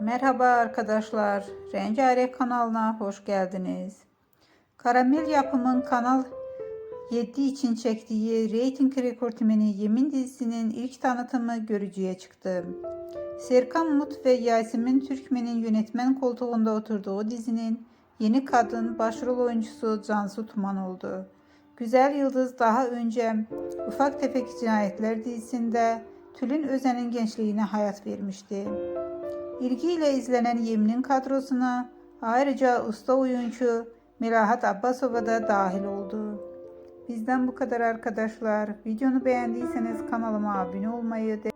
Merhaba arkadaşlar, Rengarenk kanalına hoş geldiniz. Karamel yapımın Kanal 7 için çektiği reyting rekortmeni Yemin dizisinin ilk tanıtımı görücüye çıktı. Serkan Mut ve Yasemin Türkmen'in yönetmen koltuğunda oturduğu dizinin yeni kadın başrol oyuncusu Cansu Tuman oldu. Güzel Yıldız daha önce Ufak Tefek Cinayetler dizisinde Tülin Özen'in gençliğine hayat vermişti. İlgiyle izlenen Yemin'in kadrosuna ayrıca usta oyuncu Melahat Abbasova da dahil oldu. Bizden bu kadar arkadaşlar. Videonu beğendiyseniz kanalıma abone olmayı, de-